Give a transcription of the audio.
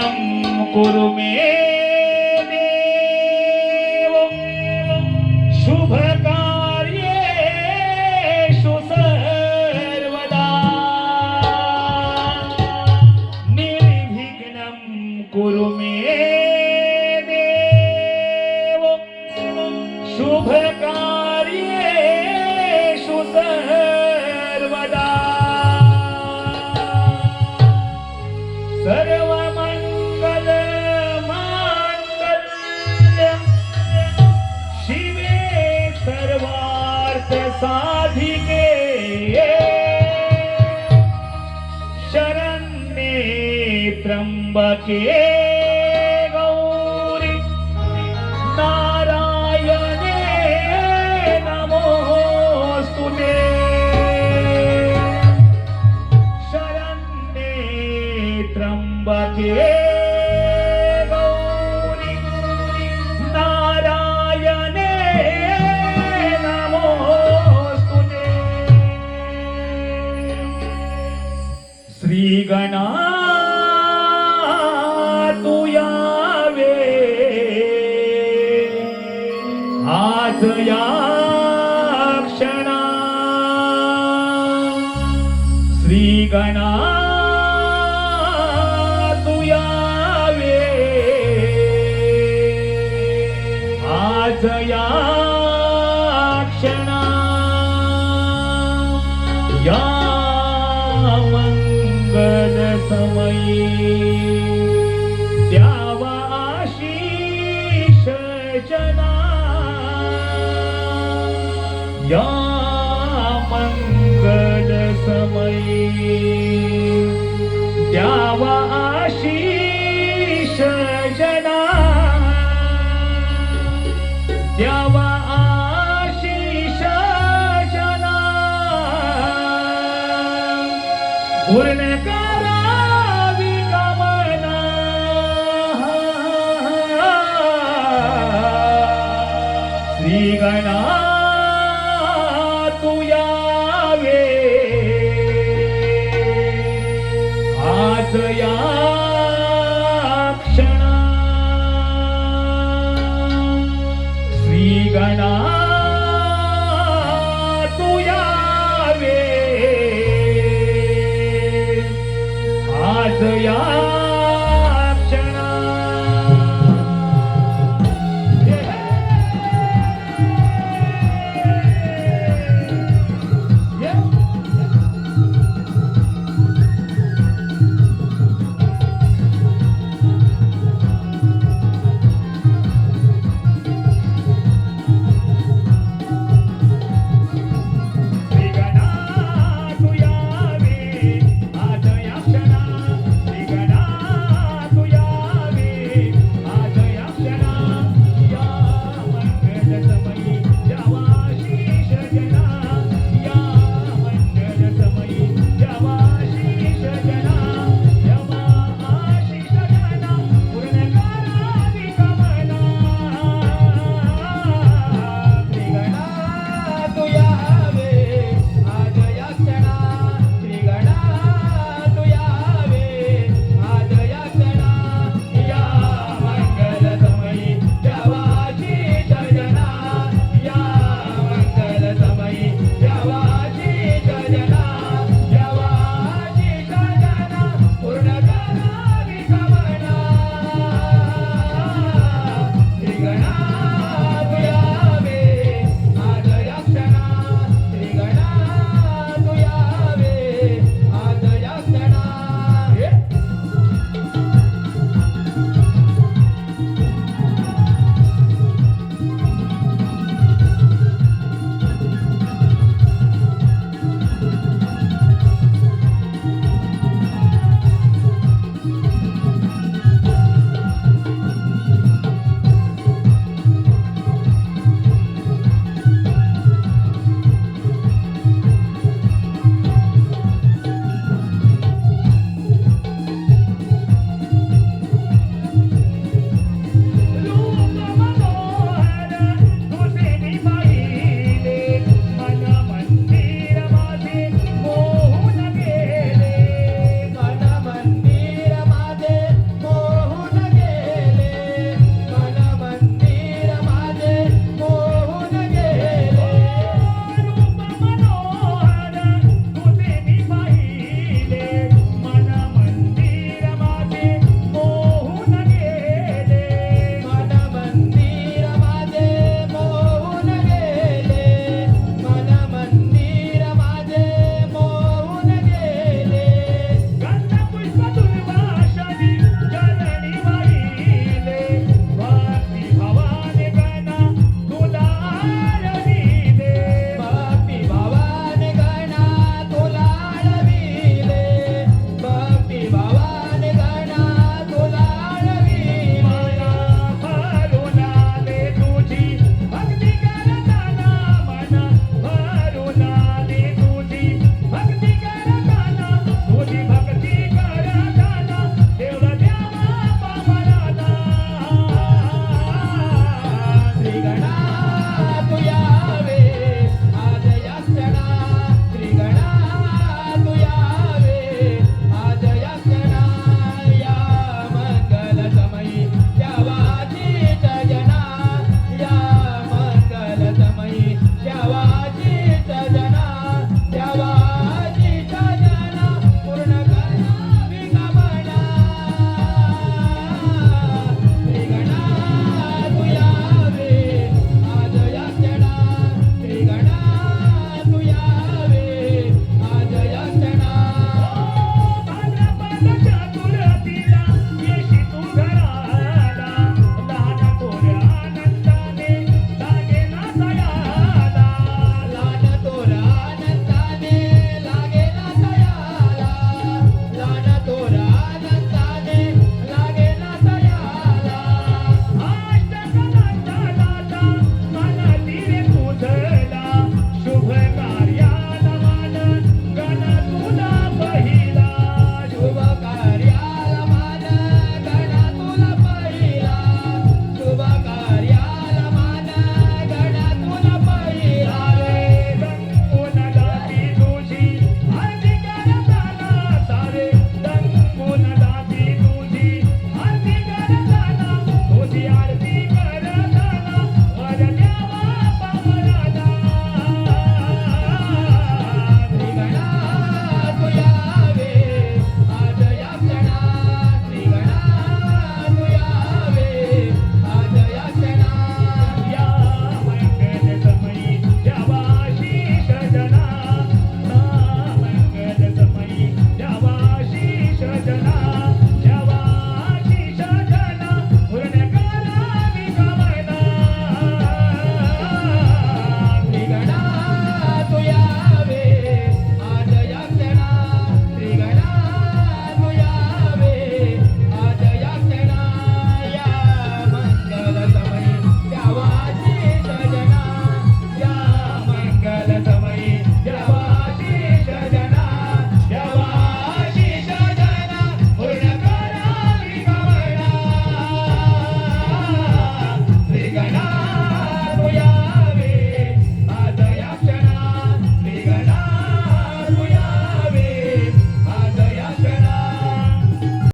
त्रयं कुरु मे देवं शुभकार्येषु सर्वदा निर्विघ्नं कुरु मे বাকে श्री गणा तुया आज या क्षणा या मंगल समयी समयी. त्या